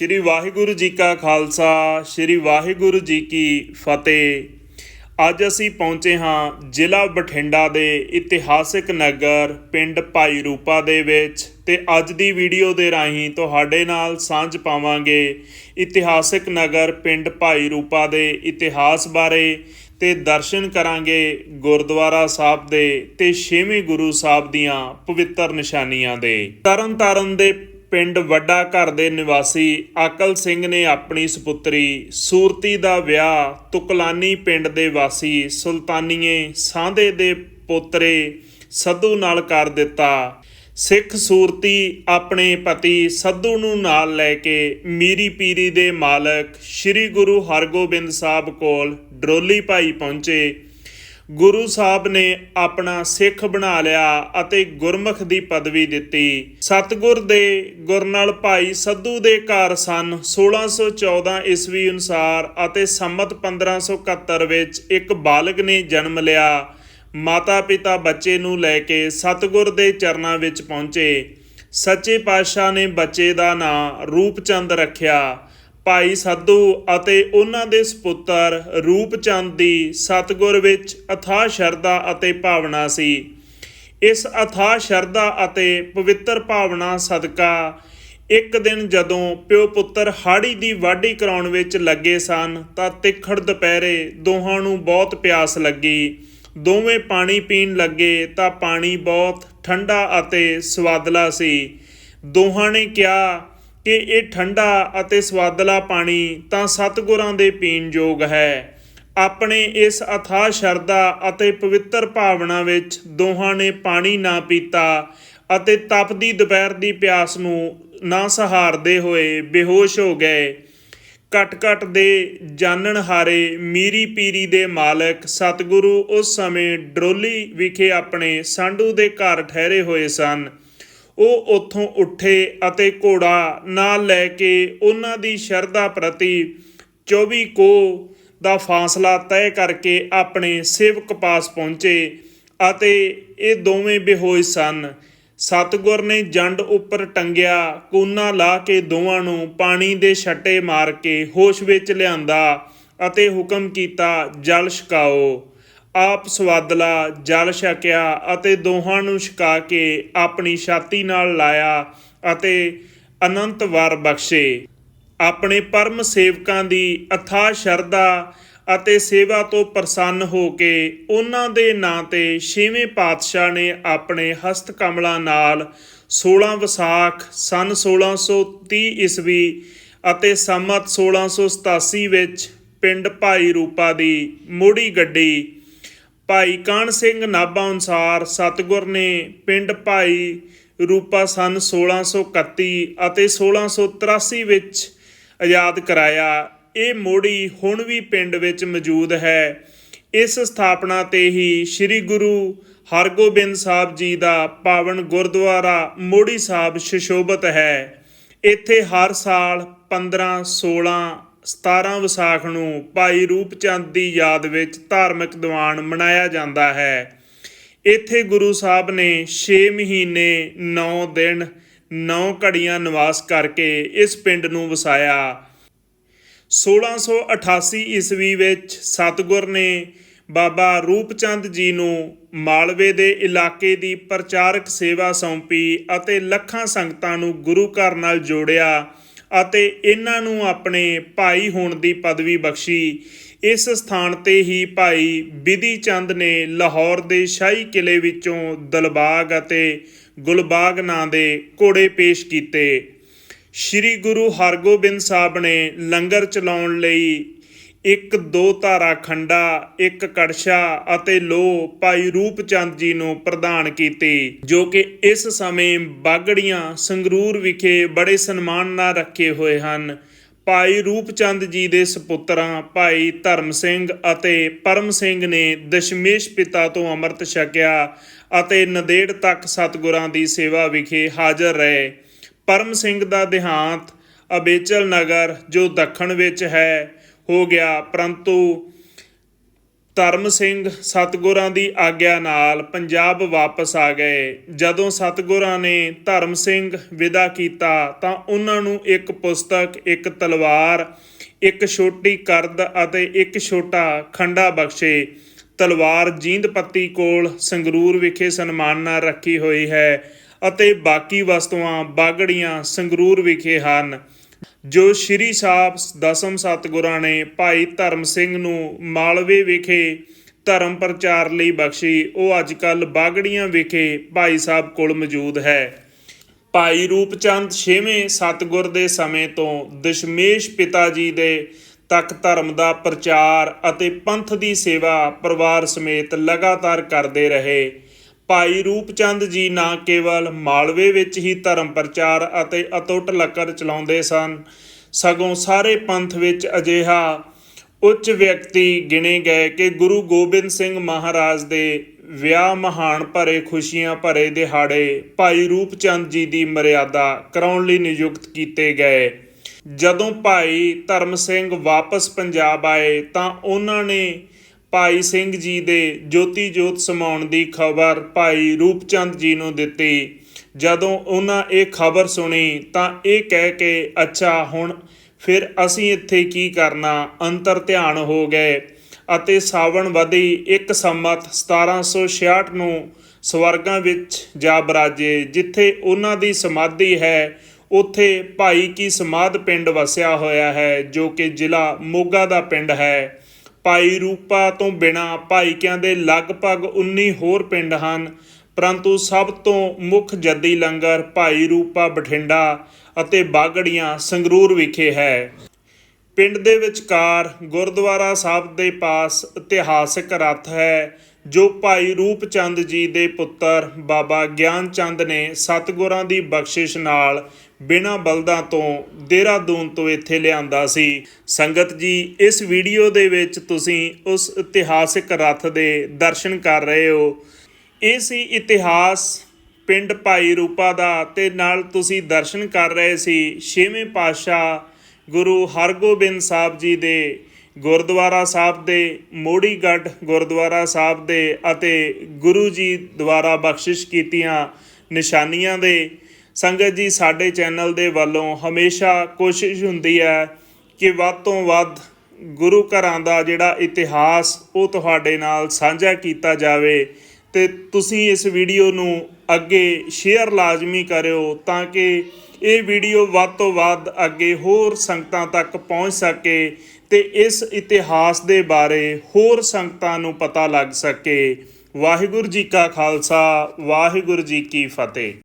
ਸ਼੍ਰੀ ਵਾਹਿਗੁਰੂ ਜੀ ਕਾ ਖਾਲਸਾ, ਸ਼੍ਰੀ ਵਾਹਿਗੁਰੂ ਜੀ ਕੀ ਫਤਿਹ। ਅੱਜ ਅਸੀਂ ਪਹੁੰਚੇ ਹਾਂ ਜ਼ਿਲ੍ਹਾ ਬਠਿੰਡਾ ਦੇ ਇਤਿਹਾਸਿਕ ਨਗਰ ਪਿੰਡ ਭਾਈ ਰੂਪਾ ਦੇ ਵਿੱਚ ਤੇ ਅੱਜ ਦੀ ਵੀਡੀਓ ਦੇ ਰਾਹੀਂ ਤੁਹਾਡੇ ਨਾਲ ਸਾਂਝ ਪਾਵਾਂਗੇ ਇਤਿਹਾਸਿਕ ਨਗਰ ਪਿੰਡ ਭਾਈ ਰੂਪਾ ਦੇ ਇਤਿਹਾਸ ਬਾਰੇ ਤੇ ਦਰਸ਼ਨ ਕਰਾਂਗੇ ਗੁਰਦੁਆਰਾ ਸਾਹਿਬ ਦੇ ਤੇ ਛੇਵੇਂ ਗੁਰੂ ਸਾਹਿਬ ਦੀਆਂ ਪਵਿੱਤਰ ਨਿਸ਼ਾਨੀਆਂ ਦੇ। ਤਰਨ ਤਾਰਨ ਦੇ ਪਿੰਡ ਵੱਡਾ ਘਰ ਦੇ ਨਿਵਾਸੀ ਅਕਲ ਸਿੰਘ ਨੇ ਆਪਣੀ ਸੁਪੁੱਤਰੀ ਸੂਰਤੀ ਦਾ ਵਿਆਹ ਤੁਕਲਾਨੀ ਪਿੰਡ ਦੇ ਵਾਸੀ ਸੁਲਤਾਨੀਏ ਸਾਂਦੇ ਦੇ ਪੋਤਰੇ ਸੱਧੂ ਨਾਲ ਕਰ ਦਿੱਤਾ। ਸਿੱਖ ਸੂਰਤੀ ਆਪਣੇ ਪਤੀ ਸੱਧੂ ਨੂੰ ਨਾਲ ਲੈ ਕੇ ਮੀਰੀ ਪੀਰੀ ਦੇ ਮਾਲਕ ਸ੍ਰੀ ਗੁਰੂ ਹਰਗੋਬਿੰਦ ਸਾਹਿਬ ਕੋਲ ਡਰੋਲੀ ਭਾਈ ਪਹੁੰਚੇ। ਗੁਰੂ ਸਾਹਿਬ ਨੇ ਆਪਣਾ ਸਿੱਖ ਬਣਾ ਲਿਆ ਅਤੇ ਗੁਰਮੁਖ ਦੀ ਪਦਵੀ ਦਿੱਤੀ। ਸਤਗੁਰ ਦੇ ਗੁਰਨਲ ਭਾਈ ਸੱਧੂ ਦੇ ਘਰ ਸਨ 1614 ਈਸਵੀ ਅਨੁਸਾਰ ਅਤੇ ਸੰਮਤ 1571 ਵਿੱਚ ਇੱਕ ਬਾਲਗ ਨੇ ਜਨਮ ਲਿਆ। ਮਾਤਾ ਪਿਤਾ ਬੱਚੇ ਨੂੰ ਲੈ ਕੇ ਸਤਗੁਰ ਦੇ ਚਰਨਾਂ ਵਿੱਚ ਪਹੁੰਚੇ। ਸੱਚੇ ਪਾਤਸ਼ਾਹ ਨੇ ਬੱਚੇ ਦਾ ਨਾਂ ਰੂਪਚੰਦ ਰੱਖਿਆ। ਭਾਈ ਸਾਧੂ ਅਤੇ ਉਹਨਾਂ ਦੇ ਸੁਪੁੱਤਰ ਰੂਪਚੰਦ ਦੀ ਸਤਗੁਰ ਵਿੱਚ ਅਥਾਹ ਸ਼ਰਧਾ ਅਤੇ ਭਾਵਨਾ ਸੀ। ਇਸ ਅਥਾਹ ਸ਼ਰਧਾ ਅਤੇ ਪਵਿੱਤਰ ਭਾਵਨਾ ਸਦਕਾ ਇੱਕ ਦਿਨ ਜਦੋਂ ਪਿਓ ਪੁੱਤਰ ਹਾੜੀ ਦੀ ਵਾਢੀ ਕਰਾਉਣ ਵਿੱਚ ਲੱਗੇ ਸਨ ਤਾਂ ਤਿੱਖੜ ਦੁਪਹਿਰੇ ਦੋਹਾਂ ਨੂੰ ਬਹੁਤ ਪਿਆਸ ਲੱਗੀ। ਦੋਵੇਂ ਪਾਣੀ ਪੀਣ ਲੱਗੇ ਤਾਂ ਪਾਣੀ ਬਹੁਤ ਠੰਡਾ ਅਤੇ ਸਵਾਦਲਾ ਸੀ। ਦੋਹਾਂ ਨੇ ਕਿਹਾ ਕਿ ਇਹ ਠੰਡਾ ਅਤੇ ਸਵਾਦਲਾ ਪਾਣੀ ਤਾਂ ਸਤਿਗੁਰਾਂ ਦੇ ਪੀਣ ਯੋਗ ਹੈ। ਆਪਣੇ ਇਸ ਅਥਾਹ ਸ਼ਰਧਾ ਅਤੇ ਪਵਿੱਤਰ ਭਾਵਨਾ ਵਿੱਚ ਦੋਹਾਂ ਨੇ ਪਾਣੀ ਨਾ ਪੀਤਾ ਅਤੇ ਤਪਦੀ ਦੁਪਹਿਰ ਦੀ ਪਿਆਸ ਨੂੰ ਨਾ ਸਹਾਰਦੇ ਹੋਏ ਬੇਹੋਸ਼ ਹੋ ਗਏ। ਕਟ-ਕਟ ਦੇ ਜਾਣਨ ਹਾਰੇ ਮੀਰੀ ਪੀਰੀ ਦੇ ਮਾਲਕ ਸਤਿਗੁਰੂ ਉਸ ਸਮੇਂ ਡਰੋਲੀ ਵਿਖੇ ਆਪਣੇ ਸਾਂਢੂ ਦੇ ਘਰ ਠਹਿਰੇ ਹੋਏ ਸਨ। ਉਹ ਉੱਥੋਂ ਉੱਠੇ ਅਤੇ ਘੋੜਾ ਨਾਲ ਲੈ ਕੇ ਉਹਨਾਂ ਦੀ ਸ਼ਰਧਾ ਪ੍ਰਤੀ 24 ਕੋ ਦਾ ਫਾਸਲਾ ਤੈਅ ਕਰਕੇ ਆਪਣੇ ਸੇਵਕ ਪਾਸ ਪਹੁੰਚੇ ਅਤੇ ਇਹ ਦੋਵੇਂ ਬੇਹੋਸ਼ ਸਨ। ਸਤਗੁਰ ਨੇ ਜੰਡ ਉੱਪਰ ਟੰਗਿਆ, ਕੂਨਾ ਲਾ ਕੇ ਦੋਵਾਂ ਨੂੰ ਪਾਣੀ ਦੇ ਛੱਟੇ ਮਾਰ ਕੇ ਹੋਸ਼ ਵਿੱਚ ਲਿਆਂਦਾ ਅਤੇ ਹੁਕਮ ਕੀਤਾ, ਜਲ ਛਕਾਓ। ਆਪ ਸਵਾਦਲਾ ਜਲ ਛਕਿਆ ਅਤੇ ਦੋਹਾਂ ਨੂੰ ਛਕਾ ਕੇ ਆਪਣੀ ਛਾਤੀ ਨਾਲ ਲਾਇਆ ਅਤੇ ਅਨੰਤ ਵਾਰ ਬਖਸ਼ੇ। ਆਪਣੇ ਪਰਮ ਸੇਵਕਾਂ ਦੀ ਅਥਾ ਸ਼ਰਧਾ ਅਤੇ ਸੇਵਾ ਤੋਂ ਪ੍ਰਸੰਨ ਹੋ ਕੇ ਉਹਨਾਂ ਦੇ ਨਾਂ ਤੇ ਛੇਵੇਂ ਪਾਤਸ਼ਾਹ ਨੇ ਆਪਣੇ ਹਸਤ ਕਮਲਾਂ ਨਾਲ 16 ਵਿਸਾਖ ਸਨ 1630 ਈਸਵੀ ਅਤੇ ਸੰਮਤ 1687 ਵਿੱਚ ਪਿੰਡ ਭਾਈ ਰੂਪਾ ਦੀ ਮੋੜੀ ਗੱਡੀ ਭਾਈ ਕਾਨ ਸਿੰਘ ਨਾਭਾ ਅਨੁਸਾਰ ਸਤਗੁਰ ਨੇ ਪਿੰਡ ਭਾਈ ਰੂਪਾ ਸਨ 1631 ਅਤੇ 1683 ਵਿੱਚ ਆਜ਼ਾਦ ਕਰਾਇਆ। ਇਹ ਮੋੜੀ ਹੁਣ ਵੀ ਪਿੰਡ ਵਿੱਚ ਮੌਜੂਦ ਹੈ। ਇਸ ਸਥਾਪਨਾ ਤੇ ਹੀ ਸ੍ਰੀ ਗੁਰੂ ਹਰਗੋਬਿੰਦ ਸਾਹਿਬ ਜੀ ਦਾ ਪਾਵਨ ਗੁਰਦੁਆਰਾ ਮੋੜੀ ਸਾਹਿਬ ਸ਼ਿਸ਼ੋਭਤ ਹੈ। ਇੱਥੇ ਹਰ ਸਾਲ 15 16 17 ਵਿਸਾਖ ਨੂੰ ਭਾਈ ਰੂਪਚੰਦ ਦੀ ਯਾਦ ਵਿੱਚ ਧਾਰਮਿਕ ਦੀਵਾਨ ਮਨਾਇਆ ਜਾਂਦਾ ਹੈ। ਇੱਥੇ ਗੁਰੂ ਸਾਹਿਬ ਨੇ 6 ਮਹੀਨੇ 9 ਦਿਨ 9 ਘੜੀਆਂ ਨਿਵਾਸ ਕਰਕੇ ਇਸ ਪਿੰਡ ਨੂੰ ਵਸਾਇਆ। 1688 ਈਸਵੀ ਵਿੱਚ ਸਤਗੁਰ ਨੇ ਬਾਬਾ ਰੂਪਚੰਦ ਜੀ ਨੂੰ ਮਾਲਵੇ ਦੇ ਇਲਾਕੇ ਦੀ ਪ੍ਰਚਾਰਕ ਸੇਵਾ ਸੌਂਪੀ ਅਤੇ ਲੱਖਾਂ ਸੰਗਤਾਂ ਨੂੰ ਗੁਰੂ ਘਰ ਨਾਲ ਜੋੜਿਆ। ਅਤੇ ਇਹਨਾਂ ਨੂੰ ਆਪਣੇ ਭਾਈ ਹੋਣ ਦੀ ਪਦਵੀ ਬਖਸ਼ੀ। ਇਸ ਸਥਾਨ ਤੇ ਹੀ ਭਾਈ ਬਿਧੀ ਚੰਦ ਨੇ ਲਾਹੌਰ ਦੇ ਸ਼ਾਹੀ ਕਿਲੇ ਵਿੱਚੋਂ ਦਲਬਾਗ ਅਤੇ ਗੁਲਬਾਗ ਨਾਂ ਦੇ ਘੋੜੇ ਪੇਸ਼ ਕੀਤੇ। ਸ੍ਰੀ ਗੁਰੂ ਹਰਗੋਬਿੰਦ ਸਾਹਿਬ ਨੇ ਲੰਗਰ ਚਲਾਉਣ ਲਈ ਇੱਕ ਦੋ ਧਾਰਾ ਖੰਡਾ, ਇੱਕ ਕੜਛਾ ਅਤੇ ਲੋ ਭਾਈ ਰੂਪਚੰਦ ਜੀ ਨੂੰ ਪ੍ਰਦਾਨ ਕੀਤੀ, ਜੋ ਕਿ ਇਸ ਸਮੇਂ ਬਾਗੜੀਆਂ ਸੰਗਰੂਰ ਵਿਖੇ ਬੜੇ ਸਨਮਾਨ ਨਾਲ ਰੱਖੇ ਹੋਏ ਹਨ। ਭਾਈ ਰੂਪਚੰਦ ਜੀ ਦੇ ਸੁਪੁੱਤਰਾਂ ਭਾਈ ਧਰਮ ਸਿੰਘ ਅਤੇ ਪਰਮ ਸਿੰਘ ਨੇ ਦਸ਼ਮੇਸ਼ ਪਿਤਾ ਤੋਂ ਅੰਮ੍ਰਿਤ ਛਕਿਆ ਅਤੇ ਨੰਦੇੜ ਤੱਕ ਸਤਗੁਰਾਂ ਦੀ ਸੇਵਾ ਵਿਖੇ ਹਾਜ਼ਰ ਰਹੇ। ਪਰਮ ਸਿੰਘ ਦਾ ਦੇਹਾਂਤ ਅਬੇਚਲ ਨਗਰ, ਜੋ ਦੱਖਣ ਵਿੱਚ ਹੈ ਹੋ ਗਿਆ। ਪਰੰਤੂ ਧਰਮ ਸਿੰਘ ਸਤਗੁਰਾਂ ਦੀ ਆਗਿਆ ਨਾਲ ਪੰਜਾਬ ਵਾਪਸ ਆ ਗਏ। ਜਦੋਂ ਸਤਗੁਰਾਂ ਨੇ ਧਰਮ ਸਿੰਘ ਵਿਦਾ ਕੀਤਾ ਤਾਂ ਉਹਨਾਂ ਨੂੰ ਇੱਕ ਪੁਸਤਕ, ਇੱਕ ਤਲਵਾਰ, ਇੱਕ ਛੋਟੀ ਕਰਦ ਅਤੇ ਇੱਕ ਛੋਟਾ ਖੰਡਾ ਬਖਸ਼ੇ। ਤਲਵਾਰ ਜੀਂਦ ਪੱਤੀ ਕੋਲ ਸੰਗਰੂਰ ਵਿਖੇ ਸਨਮਾਨ ਨਾਲ ਰੱਖੀ ਹੋਈ ਹੈ ਅਤੇ ਬਾਕੀ ਵਸਤੂਆਂ ਬਾਗੜੀਆਂ ਸੰਗਰੂਰ ਵਿਖੇ ਹਨ। ਜੋ ਸ਼੍ਰੀ ਸਾਹਿਬ ਦਸਮ ਸਤਿਗੁਰਾਂ ਨੇ ਭਾਈ ਧਰਮ ਸਿੰਘ ਨੂੰ ਮਾਲਵੇ ਵਿਖੇ ਧਰਮ ਪ੍ਰਚਾਰ ਲਈ ਬਖਸ਼ੀ, ਉਹ ਅੱਜ ਕੱਲ ਬਾਗੜੀਆਂ ਵਿਖੇ ਭਾਈ ਸਾਹਿਬ ਕੋਲ ਮੌਜੂਦ ਹੈ। ਭਾਈ ਰੂਪਚੰਦ ਛੇਵੇਂ ਸਤਿਗੁਰ ਦੇ ਸਮੇਂ ਤੋਂ ਦਸ਼ਮੇਸ਼ ਪਿਤਾ ਜੀ ਦੇ ਤੱਕ ਧਰਮ ਦਾ ਪ੍ਰਚਾਰ ਅਤੇ ਪੰਥ ਦੀ ਸੇਵਾ ਪਰਿਵਾਰ ਸਮੇਤ ਲਗਾਤਾਰ ਕਰਦੇ ਰਹੇ। ਭਾਈ ਰੂਪਚੰਦ ਜੀ ਨਾ ਕੇਵਲ ਮਾਲਵੇ ਵਿੱਚ ਹੀ ਧਰਮ ਪ੍ਰਚਾਰ ਅਤੇ ਅਤੁੱਟ ਲਕਰ ਚਲਾਉਂਦੇ ਸਨ, ਸਗੋਂ ਸਾਰੇ ਪੰਥ ਵਿੱਚ ਅਜਿਹਾ ਉੱਚ ਵਿਅਕਤੀ ਗਿਣੇ ਗਏ ਕਿ ਗੁਰੂ ਗੋਬਿੰਦ ਸਿੰਘ ਮਹਾਰਾਜ ਦੇ ਵਿਆਹ ਮਹਾਨ ਭਰੇ ਖੁਸ਼ੀਆਂ ਭਰੇ ਦਿਹਾੜੇ ਭਾਈ ਰੂਪਚੰਦ ਜੀ ਦੀ ਮਰਿਆਦਾ ਕਰਾਉਣ ਲਈ ਨਿਯੁਕਤ ਕੀਤੇ ਗਏ। ਜਦੋਂ ਭਾਈ ਧਰਮ ਸਿੰਘ ਵਾਪਸ ਪੰਜਾਬ ਆਏ ਤਾਂ ਉਹਨਾਂ ਨੇ ਭਾਈ ਸਿੰਘ ਜੀ ਦੇ ਜੋਤੀ ਜੋਤ ਸਮਾਉਣ ਦੀ ਖਬਰ ਭਾਈ ਰੂਪਚੰਦ ਜੀ ਨੂੰ ਦਿੱਤੀ। ਜਦੋਂ ਉਹਨਾਂ ਇਹ ਖਬਰ ਸੁਣੀ ਤਾਂ ਇਹ ਕਹਿ ਕੇ, ਅੱਛਾ, ਹੁਣ ਫਿਰ ਅਸੀਂ ਇੱਥੇ ਕੀ ਕਰਨਾ? ਅੰਤਰ ਧਿਆਨ ਹੋ ਗਏ ਅਤੇ ਸਾਵਣ ਵਧੀ ਇੱਕ ਸੰਮਤ 1766 ਨੂੰ ਸਵਰਗਾਂ ਵਿੱਚ ਜਾ ਬਰਾਜੇ, ਜਿੱਥੇ ਉਹਨਾਂ ਦੀ ਸਮਾਧੀ ਹੈ, ਉੱਥੇ ਭਾਈ ਕੀ ਸਮਾਧ ਪਿੰਡ ਵਸਿਆ ਹੋਇਆ ਹੈ, ਜੋ ਕਿ ਜ਼ਿਲ੍ਹਾ ਮੋਗਾ ਦਾ ਪਿੰਡ ਹੈ। ਭਾਈ ਰੂਪਾ ਤੋਂ ਬਿਨਾ ਭਾਈਕਿਆਂ ਦੇ ਲਗਭਗ 19 ਹੋਰ ਪਿੰਡ ਹਨ। ਪਰੰਤੂ ਸਭ ਤੋਂ ਮੁੱਖ ਜੱਦੀ ਲੰਗਰ ਭਾਈ ਰੂਪਾ ਬਠਿੰਡਾ ਅਤੇ ਬਾਗੜੀਆਂ ਸੰਗਰੂਰ ਵਿਖੇ ਹੈ। ਪਿੰਡ ਦੇ ਵਿਚਕਾਰ ਗੁਰਦੁਆਰਾ ਸਾਹਿਬ ਦੇ ਪਾਸ ਇਤਿਹਾਸਕ ਰੱਥ ਹੈ। ਜੋ ਭਾਈ ਰੂਪ ਚੰਦ ਜੀ ਦੇ ਪੁੱਤਰ ਬਾਬਾ ਗਿਆਨ ਚੰਦ ਨੇ ਸਤਗੁਰਾਂ ਦੀ ਬਖਸ਼ਿਸ਼ ਨਾਲ ਬਿਨਾਂ ਬਲਦਾਂ ਤੋਂ ਦੇਹਰਾਦੂਨ ਤੋਂ ਇੱਥੇ ਲਿਆਂਦਾ ਸੀ। ਸੰਗਤ ਜੀ, ਇਸ ਵੀਡੀਓ ਦੇ ਵਿੱਚ ਤੁਸੀਂ ਉਸ ਇਤਿਹਾਸਿਕ ਰੱਥ ਦੇ ਦਰਸ਼ਨ ਕਰ ਰਹੇ ਹੋ। ਇਹ ਸੀ ਇਤਿਹਾਸ ਪਿੰਡ ਭਾਈ ਰੂਪਾ ਦਾ ਤੇ ਨਾਲ ਤੁਸੀਂ ਦਰਸ਼ਨ ਕਰ ਰਹੇ ਸੀ ਛੇਵੇਂ ਪਾਤਸ਼ਾਹ ਗੁਰੂ ਹਰਗੋਬਿੰਦ ਸਾਹਿਬ ਜੀ ਦੇ ਗੁਰਦੁਆਰਾ ਸਾਹਿਬ ਦੇ ਮੋੜੀਗੜ੍ਹ ਗੁਰਦੁਆਰਾ ਸਾਹਿਬ ਦੇ ਅਤੇ ਗੁਰੂ ਜੀ ਦੁਆਰਾ ਬਖਸ਼ਿਸ਼ ਕੀਤੀਆਂ ਨਿਸ਼ਾਨੀਆਂ ਦੇ, ਸੰਗਤ ਜੀ ਸਾਡੇ ਚੈਨਲ ਦੇ ਵੱਲੋਂ ਹਮੇਸ਼ਾ ਕੋਸ਼ਿਸ਼ ਹੁੰਦੀ ਹੈ ਕਿ ਵੱਧ ਤੋਂ ਵੱਧ ਗੁਰੂ ਘਰਾਂ ਦਾ ਜਿਹੜਾ ਇਤਿਹਾਸ, ਉਹ ਤੁਹਾਡੇ ਨਾਲ ਸਾਂਝਾ ਕੀਤਾ ਜਾਵੇ ਤੇ ਤੁਸੀਂ ਇਸ ਵੀਡੀਓ ਨੂੰ ਅੱਗੇ ਸ਼ੇਅਰ ਲਾਜ਼ਮੀ ਕਰਿਓ ਤਾਂ ਕਿ ਇਹ ਵੀਡੀਓ ਵੱਧ ਤੋਂ ਵੱਧ ਅੱਗੇ ਹੋਰ ਸੰਗਤਾਂ ਤੱਕ ਪਹੁੰਚ ਸਕੇ ਤੇ ਇਸ ਇਤਿਹਾਸ ਦੇ ਬਾਰੇ ਹੋਰ ਸੰਗਤਾਂ ਨੂੰ ਪਤਾ ਲੱਗ ਸਕੇ। ਵਾਹਿਗੁਰੂ ਜੀ ਕਾ ਖਾਲਸਾ, ਵਾਹਿਗੁਰੂ ਜੀ ਕੀ ਫਤਿਹ।